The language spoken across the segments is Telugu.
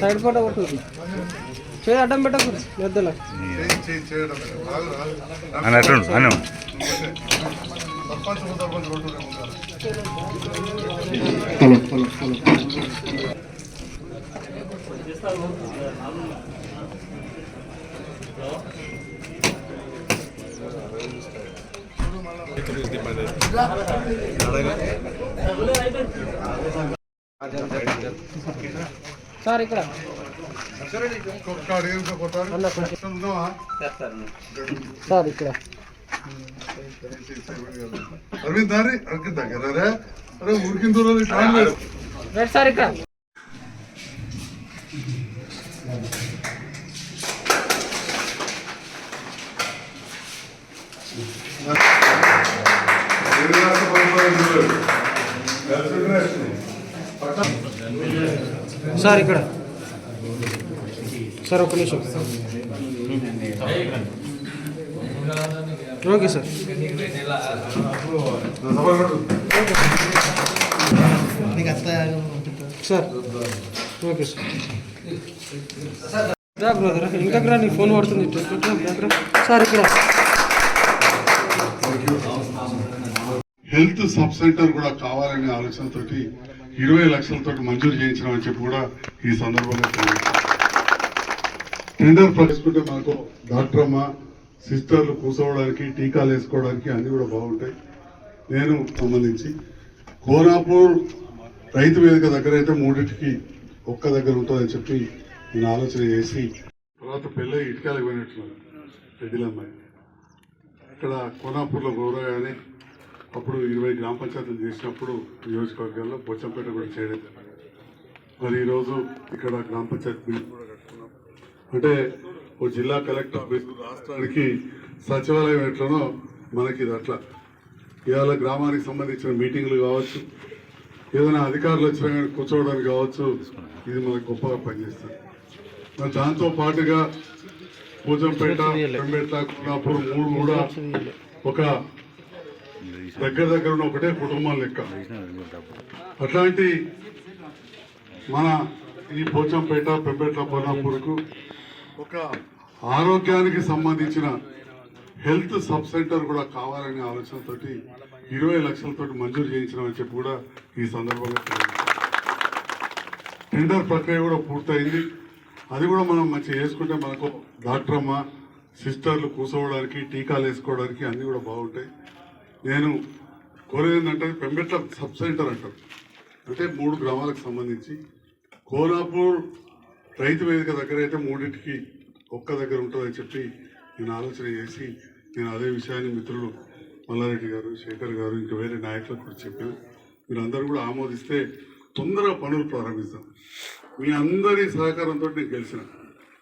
సైడ్ ఫోటో కొట్టుకుంది చేయి అడ్డం పెట్టకూడదు మధ్యలో అని అట్లా అని సార్ ఇక్కడ అన్న కొంచెం సార్ ఇక్కడ అరవింద్ దారి అరవింద్ దగ్గర అరే ఉరికిన దూరం టైం లేదు రైట్ సార్ ఇక్కడ సార్ ఇక్కడ. సార్ ఒక నిమిషం. Okay sir. Sir okay sir. రా బ్రదర్ ఇంకా నీ ఫోన్ పడుతుంది. సార్ ఇక్కడ. హెల్త్ సబ్ సెంటర్ కూడా కావాలనే ఆలోచనతోటి ఇరవై లక్షలతో మంజూరు చేయించడం అని చెప్పి కూడా ఈ సందర్భంగా టెండర్ చేసుకుంటే మనకు డాక్టర్ అమ్మ సిస్టర్లు కూర్చోవడానికి టీకాలు వేసుకోవడానికి అన్నీ కూడా బాగుంటాయి. నేను సంబంధించి కోనాపూర్ రైతు వేదిక దగ్గర అయితే మూడింటికి ఒక్క దగ్గర ఉంటుందని చెప్పి నేను ఆలోచన చేసి తర్వాత పెళ్ళి ఇటుకాలకు పోయినట్లు పెద్దలమ్మాయి ఇక్కడ కోనాపూర్లో గౌరవ అప్పుడు ఇరవై గ్రామ పంచాయతీలు చేసినప్పుడు నియోజకవర్గాల్లో బొచ్చంపేట కూడా చేయడం మరి ఈరోజు ఇక్కడ గ్రామ పంచాయతీ కూడా కట్టుకున్నాం. అంటే ఓ జిల్లా కలెక్టర్ ఆఫీస్ రాష్ట్రానికి సచివాలయం ఎట్లనో మనకి ఇది అట్లా. ఇవాళ గ్రామానికి సంబంధించిన మీటింగ్లు కావచ్చు ఏదైనా అధికారులు వచ్చినా కానీ కూర్చోవడానికి కావచ్చు ఇది మనకు గొప్పగా పనిచేస్తుంది. మరి దాంతో పాటుగా పూజంపేట పెంబేట కులాపూర్ మూడు కూడా ఒక దగ్గర దగ్గర ఉన్న ఒకటే కుటుంబం లెక్క. అట్లాంటి మన ఈ పోచంపేట పెంపేట పొన్నాపూర్కు ఒక ఆరోగ్యానికి సంబంధించిన హెల్త్ సబ్ సెంటర్ కూడా కావాలనే ఆలోచనతోటి ఇరవై లక్షలతోటి మంజూరు చేయించడం అని చెప్పి కూడా ఈ సందర్భంగా. టెండర్ ప్రక్రియ కూడా పూర్తయింది. అది కూడా మనం మంచిగా వేసుకుంటే మనకు డాక్టర్ అమ్మ సిస్టర్లు కూర్చోవడానికి టీకాలు వేసుకోవడానికి అన్నీ కూడా బాగుంటాయి. నేను కోరేది ఏంటంటే పెంబెట్ల సబ్ సెంటర్ అంటారు. అంటే మూడు గ్రామాలకు సంబంధించి. కోనాపూర్ రైతు వేదిక దగ్గర అయితే మూడింటికి ఒక్క దగ్గర ఉంటుందని చెప్పి నేను ఆలోచన చేసి నేను అదే విషయాన్ని మిత్రులు మల్లారెడ్డి గారు శేఖర్ గారు ఇంకా వేరే నాయకులకు కూడా చెప్పాను. మీరు అందరూ కూడా ఆమోదిస్తే తొందరగా పనులు ప్రారంభిస్తాం. మీ అందరి సహకారంతో నేను గెలిచిన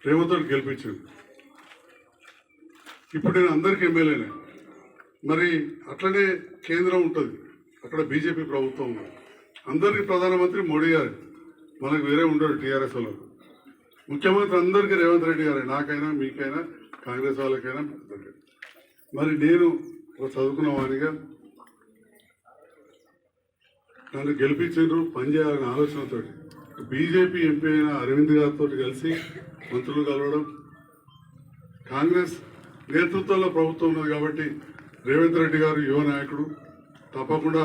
ప్రేమతో గెలిపించాను. ఇప్పుడు నేను అందరికీ ఎమ్మెల్యేనే. మరి అట్లనే కేంద్రం ఉంటుంది. అక్కడ బీజేపీ ప్రభుత్వం ఉంది. అందరికీ ప్రధానమంత్రి మోడీ గారు. మనకు వేరే ఉండడు టీఆర్ఎస్ వాళ్ళు. ముఖ్యమంత్రి అందరికీ రేవంత్ రెడ్డి గారే. నాకైనా మీకైనా కాంగ్రెస్ వాళ్ళకైనా మరి నేను ఒక చదువుకున్న వాడిగా నన్ను గెలిపించారు పనిచేయాలనే ఆలోచనతో బీజేపీ ఎంపీ అయిన అరవింద్ గారితో కలిసి మంత్రులు కలవడం. కాంగ్రెస్ నేతృత్వంలో ప్రభుత్వం ఉన్నది కాబట్టి రేవంత్ రెడ్డి గారు యువ నాయకుడు తప్పకుండా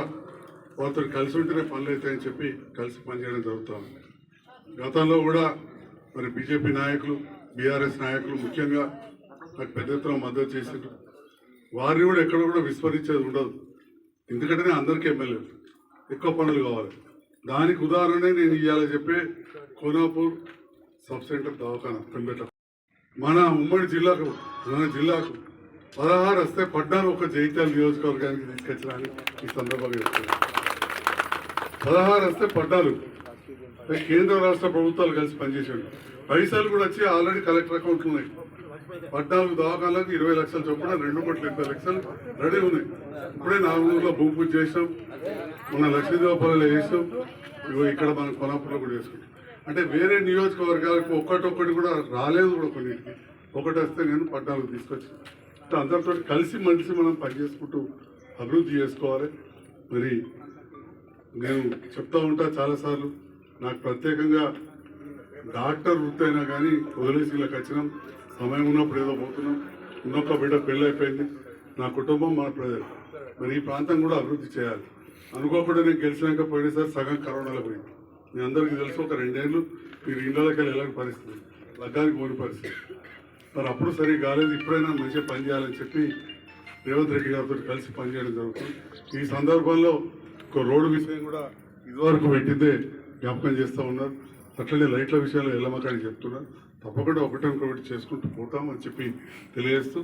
వారితో కలిసి ఉంటేనే పనులు అవుతాయని చెప్పి కలిసి పనిచేయడం జరుగుతూ ఉంది. గతంలో కూడా మరి బీజేపీ నాయకులు బీఆర్ఎస్ నాయకులు ముఖ్యంగా నాకు పెద్ద ఎత్తున మద్దతు చేసిండ్రు. వారిని కూడా ఎక్కడ కూడా విస్మరించేది ఉండదు. ఎందుకంటేనే అందరికీ ఎమ్మెల్యే ఎక్కువ పనులు కావాలి. దానికి ఉదాహరణ నేను ఇవాళ చెప్పే కోనాపూర్ సబ్ సెంటర్ దవాఖానా పెంబెట. మన ఉమ్మడి జిల్లాకు మన జిల్లాకు పదహారు వస్తే పడ్డారు ఒక జైత్యాల నియోజకవర్గానికి తీసుకొచ్చడానికి ఈ సందర్భంగా చెప్తున్నాను పదహారు వస్తే పడ్డారు కేంద్ర రాష్ట్ర ప్రభుత్వాలు కలిసి పనిచేసాడు పైసలు కూడా వచ్చి ఆల్రెడీ కలెక్టర్ అకౌంట్లు ఉన్నాయి. పద్నాలుగు దవాఖాలకు ఇరవై లక్షలు చొప్పున రెండు కోట్ల ఎనభై లక్షలు రెడీ ఉన్నాయి. ఇప్పుడే నాలుగులో భూమి పూజ చేసాం మన లక్ష్మీదేవపల్లిలో చేసాం ఇగో ఇక్కడ మనం కొనాపులో కూడా చేసుకుంటాం అంటే వేరే నియోజకవర్గాలకు ఒక్కటొక్కటి కూడా రాలేదు కూడా కొన్ని. ఒకటి వస్తే నేను పద్నాలుగు తీసుకొచ్చాను. అందరితో కలిసి మనిషి మనం పనిచేసుకుంటూ అభివృద్ధి చేసుకోవాలి. మరి నేను చెప్తా ఉంటా చాలాసార్లు నాకు ప్రత్యేకంగా డాక్టర్ వృత్తి అయినా కానీ వదిలేసి వచ్చినాం సమయం ఉన్నప్పుడు ఏదో పోతున్నాం ఇంకొక బిడ్డ పెళ్ళి అయిపోయింది నా కుటుంబం మన ప్రజలు మరి ఈ ప్రాంతం కూడా అభివృద్ధి చేయాలి. అనుకోకుండా నేను గెలిచినాక పోయినసారి సగం కరోనాలో పోయింది. మీ అందరికీ తెలుసు ఒక రెండేళ్ళు మీరు ఇళ్ళకి వెళ్ళి వెళ్ళని పరిస్థితి లగ్గానికి పోని పరిస్థితి. మరి అప్పుడు సరిగ్గా కాలేదు ఇప్పుడైనా మంచిగా పని చేయాలని చెప్పి రేవంత్ రెడ్డి గారితో కలిసి పనిచేయడం జరుగుతుంది. ఈ సందర్భంలో ఒక రోడ్డు విషయం కూడా ఇదివరకు పెట్టిందే జ్ఞాపకం చేస్తూ ఉన్నారు. అట్లనే లైట్ల విషయాలు ఎల్లమ్మకాని చెప్తున్నారు తప్పకుండా ఒకటి ఒకటి చేసుకుంటూ పోతామని చెప్పి తెలియజేస్తూ